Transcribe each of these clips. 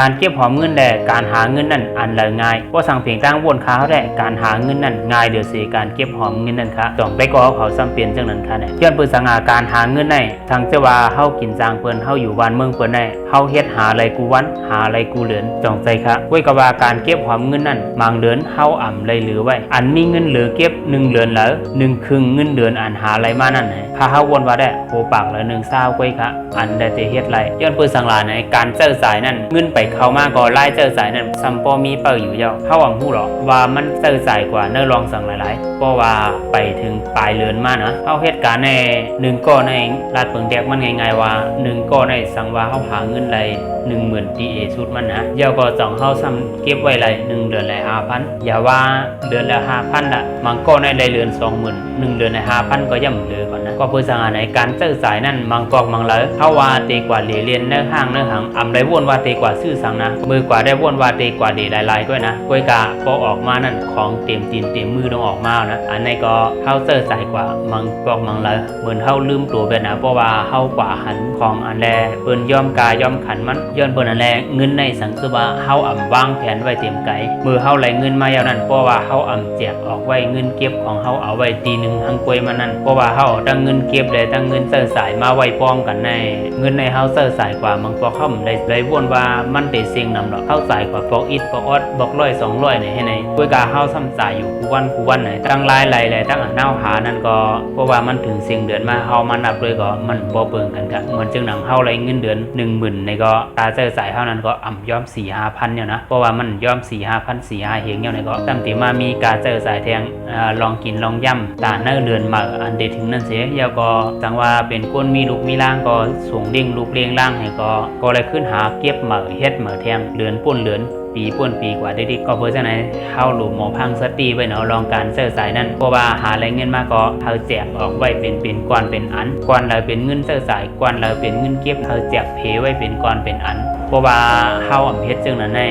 การเก็บหอมเงินแด่การหาเงินนั่นอันละง่ายเพราะสั่งเพียงตั้งวนค้าเขาแด่การหาเงินนั่นง่ายเดือดสีการเก็บหอมเงินนั่นค่ะต้องไปก่อเขาซ้ำเปลี่ยนจังนั้นค่ะเนี่ยย้อนเปิดสังอาการหาเงินได้ทางเจ้าว่าเฮากินจางเปิ้นเฮาอยู่บ้านเมืองเปิ้นได้เฮาเฮ็ดหาอะไรกูวันหาอะไรกูเหลือนจองใจค่ะไว้กับว่าการเก็บหอมเงินนั่นบางเดือนเฮาอ่ำเลยเหลือไว้ อันมีเงินเหลือเก็บหนึ่งเดือนแล้วหนึ่งครึ่งเงินเดือนอันหาอะไรมานั่นให้ถ้าเฮาวนว่าได้โหปากละหนึ่งเศร้าไว้ค่ะอันได้แต่เฮ็ดไรย้อนเปิดสังหลาในการเจอสายนั่นเงินไปเขามาก็ไล่เจอสายนั่นซัมปอมีเปิดอยู่เยาเฮาหวังฮู้หรอว่ามันเจอสายกว่าเนื้อลองสั่งหลายๆเพราะว่าไปถึงปลายเรือนมานะเฮาเหตุการณ์ในหนึ่งก้อนในลาดเปิงแดกมันง่ายๆว่าหนึ่งก้อนในสั่งว่าเฮาหาเงินไรหนึ่งหมื่นดีเอชุดมันนะเยวก็จ่องเฮาซ้ำเก็บไว้ไรหนึ่งเดือนละห้าพันอย่าว่าเดือนละห้าพันละบางก้อนในได้เรือนสองหมื่นหนึ่งเดือนในห้าพันก็ย่ำเลือก่อนนะก็เพื่อสั่งในการเจอสายนั่นมังกอกมังเลยเฮาว่าเตกว่าเหลียเรียนเนื้อห้างเนื้อหังอำไรวนว่าเตกว่าซื่อสังนะมือกว่าได้วนวาเตกว่าเดหลายๆด้วยนะกวยกาพอออกมานั่นของเต็มตีนเต็มมือต้องออกมานะอันนี้ก็เฮาเจอใสายกว่ามังกอกมังเลยเหมือนเฮาลืมตัวไปนะเพราะว่าเฮากว่าหันของอันแลเปิ้นย่อมกายย่อมขันมันย้อนเปิ้นอันแลเงินในสังคือว่าเฮาอ่ำวางแผนไว้เต็มไกมือเฮาไหลเงินมายาวนั้นเพราะว่าเฮาอ่ำแจกออกไว้เงินเก็บของเฮาเอาไว้ตีหนึ่งหังกวยมานั่นเพราะว่าเฮาตั้งเงินเก็บเลยตั้งเงินเจอสายมาไว้พร้อมกันใน เงินในเฮาเจอสายกว่ามังพอเฮาได้ได้วนว่ามันได้เสียงนำดอกเฮาสายกว่าปอกอิดปอกออดบอกร้อยสองร้อยนี่ให้ไหนกวยกาเฮาซ้ำสายอยู่กูวันกูวันไหนตั้งรายไหลเลตั้งอันเน่าหานั่นก็เพราะว่ามันถึงเสียงเดือนมาเฮามานับเลยก็มันบ่เปิงกันกะเหมือนจึงหนังเฮาไรเงินเดือน1 0,000ในก็ตาเจอสายเฮานั้นก็อ่ำย้อม4 5พันเนี่ยนะเพราะว่ามันย้อม4 5พัน4 5เฮงเนี่ยในก็ตั้งแต่มามีการเจอสายแทงลองกินลองย่ำตาเนื้อเดือนมาอันเดถึงนั่นเสียยาก็จังว่าเป็นคนมีลูกมีร่างก็ส่งเลี้ยงลูกเลี้ยงร่างให้ก็ก็เลยขึ้นหาเก็บเหมือเฮ็ดเหมือแทงเดือนป่นเดือนปีป่วนปีกว่าได้ดีก็เพื่อจะไหนเข้าหลุมหมอพังสตีไว้เนาะลองการเสื้อสายนั่นเพราะว่าหาแรงเงินมาก็เธอแจกออกไว้เป็นเป็นก้อนเป็นอันก้อนเราเป็นเงินเสื้อสายก้อนเราเป็นเงินเก็บเธอแจกเพไว้เป็นก้อนเป็นอันเพราะว่าเฮาอำเฮ็ดจังนั้นใน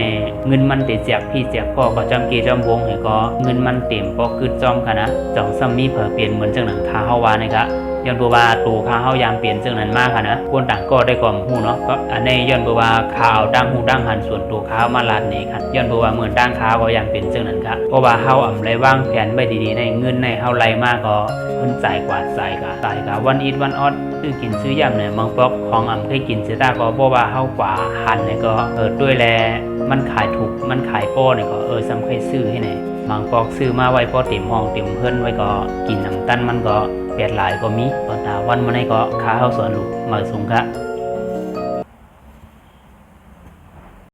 เงินมันเติแจกพี่แจกพ่อก็จำเกจำวงให้ก็เงินมันเต็มบ่คือจอมค่ะนะจองซ้ำมีเผอเปลี่ยนเหมือนจังหนั้นค่าเฮาวานะครับ ย้อนบัว่าตัวข้าเฮายามเปลี่ยนซึ่งนั้นมากค่ะนะคนต่างก็ได้ความหูเนาะก็อันนี้ย้อนบัว่าข่าวดังหูดังหันส่วนตัวข้าวมาลาดนี่ครับย้อนบัว่าเหมือนดังข้าวก็ยามเปลี่ยนซึ่งนั้นครับเพราะว่าเฮาอ่ำไรว่างแผนไว้ดีๆในเงินในเฮาไรมากก็เพิ่นจ่ายกว่าจ่ายกะจ่ายกะวันอีทวันออดซื้อกินซื้อยำเนี่ยบางปอกของอ่ำเคยกินเสียตาก็เพราะว่าเฮากว่าหันเนี่ยก็เออด้วยแลมันขายถูกมันขายโป้เนี่ยก็เออซ้ำเคยซื้อให้ไหน บางปอกซื้อมาไว้พอเต็มห้องเต็มเพื่อนไว้ก็กินน้ำตั้นมันก็เปลี่ยนหลายก็มีตอนตาวันมาในก็ค้าเข้าสวนลูกมาสูงกะ